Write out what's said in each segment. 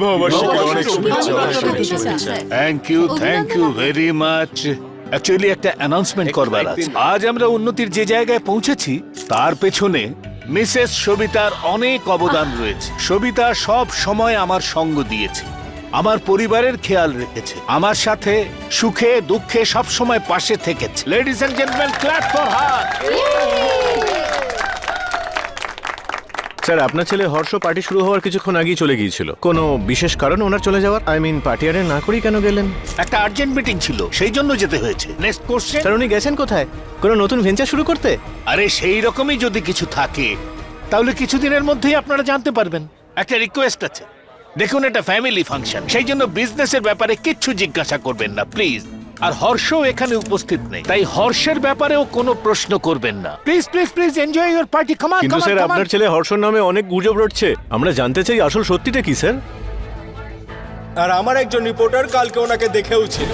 বিবাহ বার্ষিকী অনেক শুভেচ্ছা অনেক শুভেচ্ছা। Thank you thank you very much actually একটা অ্যানাউন্সমেন্ট করবার আছে। আজ আমরা উন্নতির যে জায়গায় পৌঁছেছি তার পেছনে মিসেস সবিতার অনেক অবদান রয়েছে। সবিতা সব সময় আমার সঙ্গ দিয়েছে। আমার পরিবারের খেয়াল রেখেছে। আমার সাথে সুখে দুঃখে সব সময় পাশে থেকেছে। Ladies and gentleman clap for her sir আপনার ছেলে হর্ষ পার্টি শুরু হওয়ার কিছুক্ষণ আগেই চলে গিয়েছিল। কোনো বিশেষ কারণ ওনার চলে যাওয়ার? আই মিন পার্টি আরে না করেই কেন গেলেন? একটা আর্জেন্ট মিটিং ছিল সেই জন্য যেতে হয়েছে। নেক্সট কোশ্চেন স্যার উনি গেছেন কোথায়? কোনো নতুন ভেঞ্চার শুরু করতে? আরে সেই রকমই যদি কিছু থাকে তাহলে কিছুদিনের মধ্যেই আপনারা জানতে পারবেন। একটা রিকোয়েস্ট আছে। দেখুন এটা ফ্যামিলি ফাংশন সেই জন্য বিজনেসের ব্যাপারে কিচ্ছু জিজ্ঞাসা করবেন না প্লিজ আর হর্ষও এখানে উপস্থিত নেই। তাই হর্ষের ব্যাপারেও কোনো প্রশ্ন করবেন না। Please please please enjoy your party come on কিন্তু স্যার আপনার ছেলে হর্ষর নামে অনেক গুজব রটছে। আমরা জানতে চাই আসল সত্যিটা কি স্যার? আর আমার একজন রিপোর্টার কালকে ওনাকে দেখেও ছিল।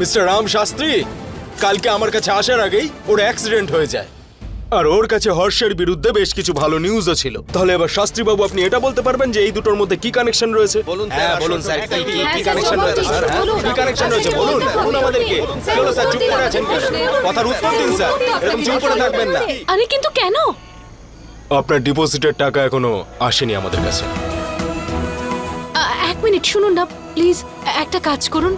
মিস্টার রাম শাস্ত্রী কালকে আমার কাছে আসার আগেই ওর অ্যাক্সিডেন্ট হয়ে যায়। আর ওর কাছে হর্ষের বিরুদ্ধে বেশ কিছু ভালো নিউজও ছিল। তাহলে এবার শাস্ত্রী বাবু আপনি এটা বলতে পারবেন যে এই দুটোর মধ্যে কি কানেকশন রয়েছে? বলুন হ্যাঁ বলুন স্যার কি কি হ্যাঁ, কি কানেকশন রয়েছে? স্যার হ্যাঁ কি কানেকশন রয়েছে? বলুন বলুন আমাদেরকে। চলো স্যার চুপ করে আছেন কেন? কথার উত্তর দিন স্যার। এরকম চুপ করে থাকবেন না। আরে কিন্তু কেন? আপনার ডিপোজিটের টাকা এখনও আসেনি আমাদের কাছে। এক মিনিট শুনুন না প্লিজ একটা কাজ করুন।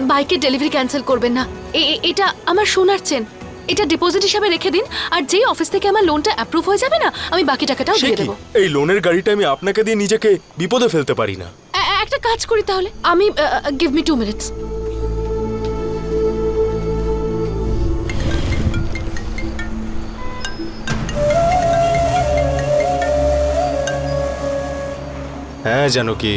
বাইকের ডেলিভারি ক্যান্সেল করবেন না। এ- এ- এটা আমার সোনার চেন এটা ডিপোজিট হিসাবে রেখে দিন আর যেই অফিস থেকে আমার লোনটা অ্যাপ্রুভ হয়ে যাবে না আমি বাকি টাকাটাও সে দিয়ে কি? দেবো। এই লোনের গাড়িটা আমি আপনাকে দিয়ে নিজেকে বিপদে ফেলতে পারি না। এ- এ- একটা কাজ করি তাহলে। আমি গিভ মি টু মিনিটস হ্যাঁ জানো কি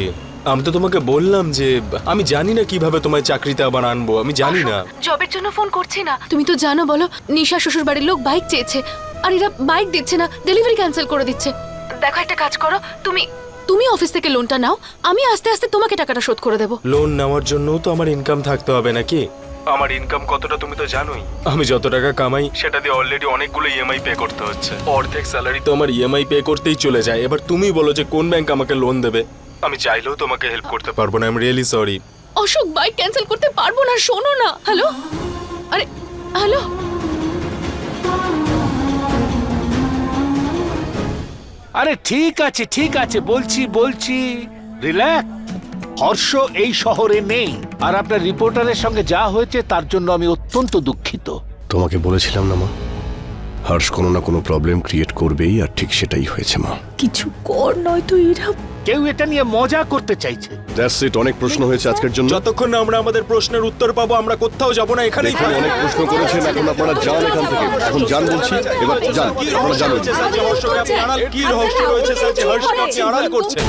আমি তো তোমাকে বললাম যে আমি জানি না কীভাবে তোমায় চাকরিতে আবার আনব আমি জানি না। জবের জন্য ফোন করছি না। তুমি তো জানো বলো নিশা শ্বশুর বাড়ির লোক বাইক চেয়েছে আর এরা বাইক দিচ্ছে না ডেলিভারি ক্যান্সেল করে দিচ্ছে। দেখো একটা কাজ করো তুমি তুমি অফিস থেকে লোনটা নাও আমি আস্তে আস্তে তোমাকে টাকাটা শোধ করে দেবো। লোন নেওয়ার জন্য তো আমার ইনকাম থাকতে হবে নাকি? আমার ইনকাম কতটা তুমি তো জানোই। আমি যত টাকা কামাই সেটা দিয়ে অলরেডি অনেকগুলো ইএমআই পে করতে হচ্ছে। অর্ধেক স্যালারি তো আমার ইএমআই পে করতেই চলে যায়। এবার তুমি বলো যে কোন ব্যাংক আমাকে লোন দেবে। আমি চাইলেও তোমাকে হেল্প করতে পারব না I am really sorry Ashok bike cancel করতে পারব না শোনো না। হ্যালো আরে হ্যালো আরে ঠিক আছে ঠিক আছে বলছি বলছি। রিল্যাক্স হর্ষ এই শহরে নেই আর আপনার রিপোর্টারের সঙ্গে যা হয়েছে তার জন্য আমি অত্যন্ত দুঃখিত। তোমাকে বলেছিলাম না মা? হর্ষ কোনো না কোনো প্রবলেম ক্রিয়েট করবেই আর ঠিক সেটাই হয়েছে মা। কিছু কর নয় নয়তো এরা কেউ এটা নিয়ে মজা করতে চাইছে। দ্যাটস ইট অনেক প্রশ্ন হয়েছে আজকের জন্য। যতক্ষণ না আমরা আমাদের প্রশ্নের উত্তর পাবো আমরা কোথাও যাব না এখানেই দেখুন অনেক প্রশ্ন করেছেন এখন আপনারা যান এখান থেকে। এখন যান বলছি এবার যান আপনারা রহস্য জানুন স্যার যে হর্ষকে আড়াল কি রহস্য রয়েছে স্যার যে হর্ষকে আপনি আড়াল করছেন?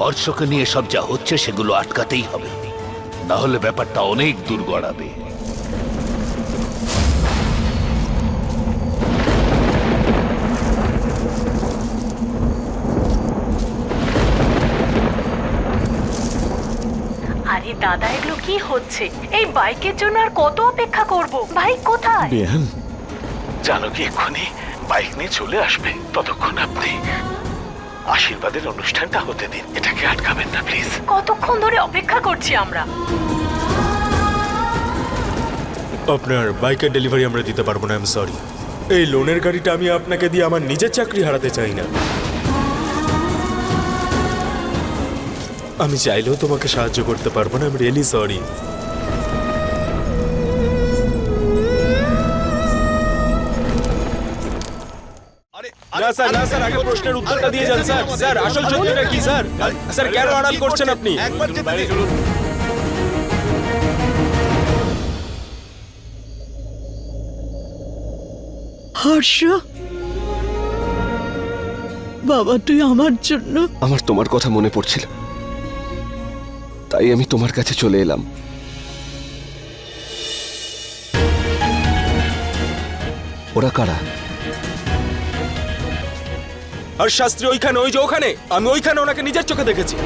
হর্ষকে নিয়ে সব যা হচ্ছে সেগুলো আটকাতেই হবে। না হলে ব্যাপারটা অনেক দূর গড়াবে দাদা এগুলো কি হচ্ছে? এই বাইকের জন্য আর কত অপেক্ষা করব? বাইক কোথায়? বেহান জানো কি এক্ষুনি? বাইক নিয়ে চলে আসবে। ততক্ষণ আপনি আশীর্বাদের অনুষ্ঠানটা হতে দিন। এটাকে আটকাবেন না প্লিজ। কতক্ষণ ধরে অপেক্ষা করছি আমরা? আপনার বাইকের ডেলিভারি আমরা দিতে পারব না আই এম সরি। এই লোনের গাড়িটা আমি আপনাকে দিয়ে আমার নিজের চাকরি হারাতে চাই না। আমি চাইলেও তোমাকে সাহায্য করতে পারব না আই এম রিয়েলি সরি না স্যার না স্যার আগে প্রশ্নের উত্তরটা দিয়ে যান স্যার। স্যার আসল সত্যিটা কি স্যার? স্যার কেন আড়াল করছেন? আপনি? হর্ষ বাবা তুই আমার জন্য আমার তোমার কথা মনে পড়ছিল। তাই আমি তোমার কাছে চলে এলাম। ওরা কারা? আর শাস্ত্রী ওইখানে ওই যে ওখানে। আমি ওইখানে ওনাকে নিজের চোখে দেখেছি।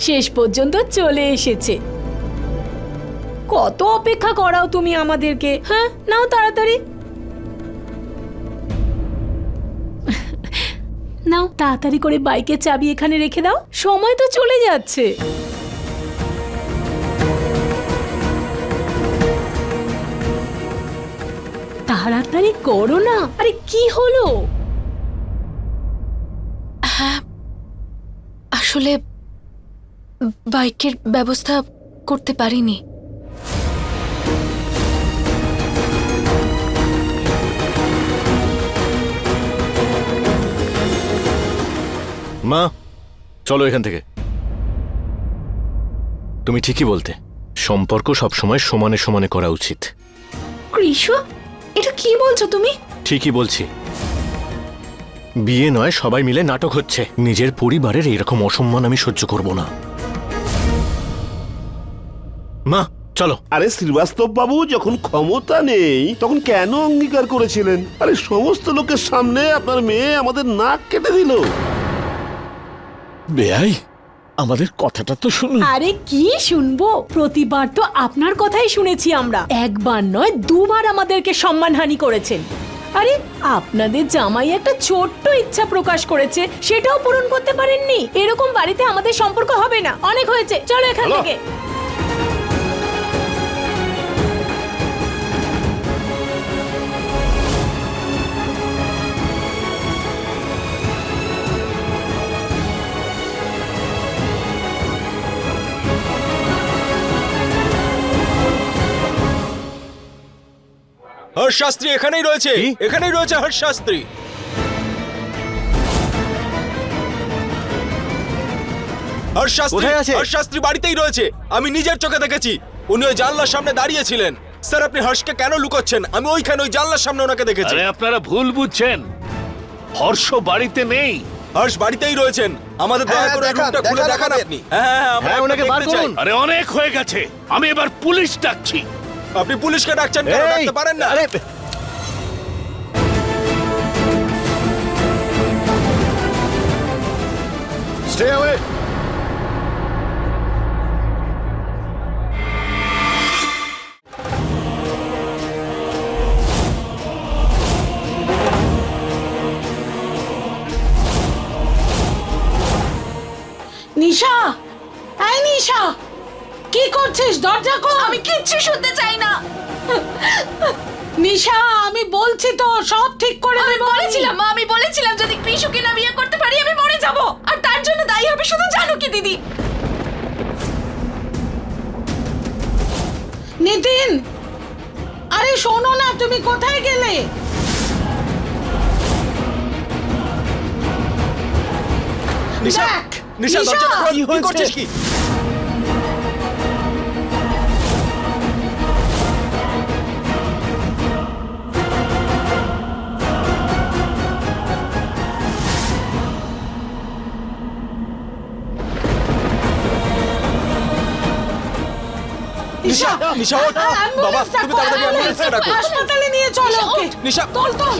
শেষ পর্যন্ত চলে এসেছে। কত অপেক্ষা করাও তুমি আমাদেরকে হ্যাঁ? নাও তাড়াতাড়ি। নাও, তাড়াতাড়ি করে বাইকের চাবি এখানে রেখে দাও। সময় তো চলে যাচ্ছে। তাড়াতাড়ি করো না। আরে, কি হলো? হ্যাঁ আসলে বাইকের ব্যবস্থা করতে পারিনি। মা চলো এখান থেকে। তুমি ঠিকই বলতে সম্পর্ক সবসময় সমানে সমানে করা উচিত। কৃষ এটা কি বলছো তুমি? ঠিকই বলছি। বিয়ে নয় সবাই মিলে নাটক হচ্ছে। নিজের পরিবারের এরকম অসম্মান আমি সহ্য করব না। মা চলো। আরে শ্রীবাস্তব বাবু যখন ক্ষমতা নেই তখন কেন অঙ্গীকার করেছিলেন? আরে সমস্ত লোকের সামনে আপনার মেয়ে আমাদের নাক কেটে দিল। বেআই আমাদের কথাটা তো শুনুন। আরে কি শুনব? প্রতিবার তো আপনার কথাই শুনেছি আমরা। একবার নয় দুবার আমাদেরকে সম্মানহানি করেছেন। আরে আপনাদের জামাই একটা ছোট্ট ইচ্ছা প্রকাশ করেছে সেটাও পূরণ করতে পারেননি। এরকম বাড়িতে আমাদের সম্পর্ক হবে না। অনেক হয়েছে। চলো এখান থেকে। হর্ষ শাস্ত্রী এখানেই রয়েছে। এখানেই রয়েছে হর্ষ শাস্ত্রী হর্ষ শাস্ত্রী কোথায় আছে? হর্ষ শাস্ত্রী বাড়িতেই রয়েছে। আমি নিজের চোখে দেখেছি। উনি ওই জানলার সামনে দাঁড়িয়েছিলেন। স্যার আপনি হর্ষকে কেন লুকোচ্ছেন? আমি ওইখানে ওই জানলার সামনে ওনাকে দেখেছি। আরে আপনারা ভুল বুঝছেন। হর্ষ বাড়িতে নেই। হর্ষ বাড়িতেই রয়েছেন। আমাদের দয়া করে রুমটা খুলে দেখান আপনি। হ্যাঁ হ্যাঁ আমরা হ্যাঁ, ওনাকে বার চাই। করুন। আরে অনেক হয়ে গেছে। আমি এবার পুলিশ ডাকছি। আপনি পুলিশকে ডাকছেন কেন? এই, ডাকতে পারেন না। আরে স্টে অ্যাওয়ে নিশা এই নিশা। কি করছিস? দরজা খোল। আমি কিচ্ছু শুনতে চাই না। নিশা আমি বলছি তো সব ঠিক করে আমি দেবো বলেছিলাম মা আমি বলেছিলাম যদি কৃষকে না বিয়ে করতে পারি আমি মরে যাব। আর তার জন্য দায়ী হবে শুধু জানো কি দিদি। নিতিন আরে শোনো না তুমি কোথায় গেলে? নিশা দেখ, নিশা নিশা! দরজাটা খোল। কি কি হয়েছে? করছিস কি? নিশা নিশা ওঠ বাবা তুমি তাড়াতাড়ি ডাকো। হাসপাতালে নিয়ে চলো ওকে। নিশা। তোল তোল।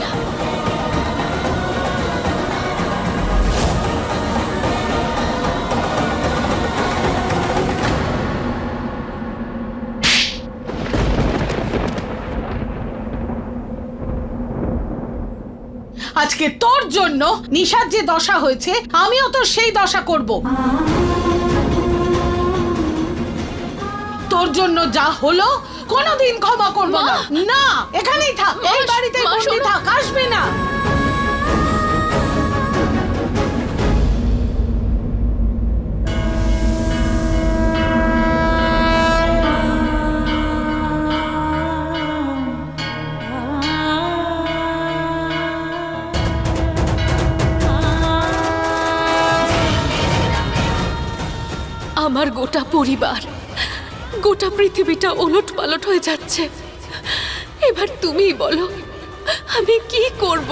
আজকে তোর জন্য নিশার যে দশা হয়েছে আমিও তো সেই দশা করব। তোর জন্য যা হলো কোনোদিন ক্ষমা করব না। না এখানেই থাক এই বাড়িতে বন্দি থাক আসবে না। আমার গোটা পরিবার গোটা পৃথিবীটা ওলট পালট হয়ে যাচ্ছে। এবার তুমি বলো আমি কি করব?